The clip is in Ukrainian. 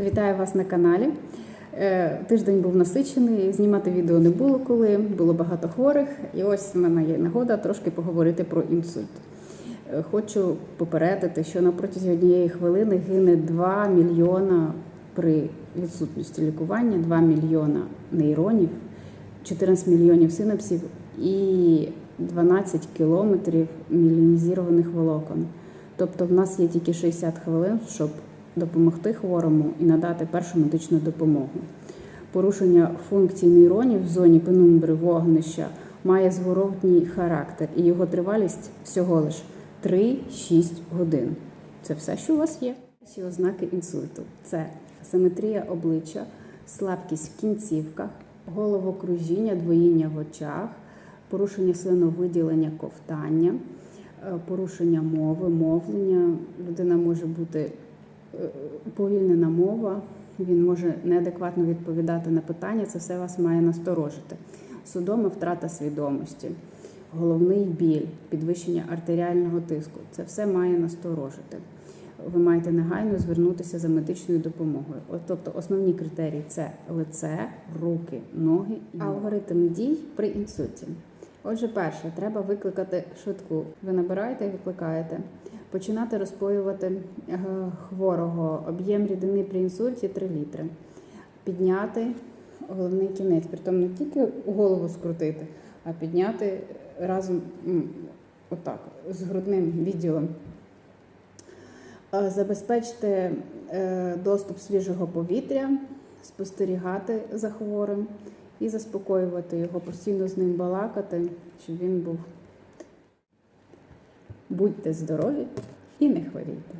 Вітаю вас на каналі. Е, Тиждень був насичений, знімати відео не було коли, було багато хворих. І ось в мене є нагода трошки поговорити про інсульт. Е, Хочу попередити, що на протязі однієї хвилини гине 2 мільйона при відсутності лікування, 2 мільйона нейронів, 14 мільйонів синапсів і 12 кілометрів мілінізованих волокон. Тобто в нас є тільки 60 хвилин, щоб допомогти хворому і надати першу медичну допомогу. Порушення функцій нейронів в зоні пенумбри вогнища має зворотній характер, і його тривалість всього лиш 3-6 годин. Це все, що у вас є. Перші ознаки інсульту це асиметрія обличчя, слабкість в кінцівках, головокружіння, двоїння в очах, порушення слиновиділення, ковтання, е, порушення мови, мовлення. Людина може бути уповільнена мова, він може неадекватно відповідати на питання. Це все вас має насторожити. Судома втрата свідомості, головний біль, підвищення артеріального тиску. Це все має насторожити. Ви маєте негайно звернутися за медичною допомогою. От, тобто основні критерії це лице, руки, ноги і алгоритм дій при інсульті. Отже, перше, треба викликати швидку. Ви набираєте і викликаєте. Починати розпоювати е, хворого об'єм рідини при інсульті 3 літри. Підняти головний кінець, притом не тільки голову скрутити, а підняти разом отак, з грудним відділом. Е, Забезпечити е, доступ свіжого повітря, спостерігати за хворим і заспокоювати його, постійно з ним балакати, щоб він був. Будьте здорові і не хворійте.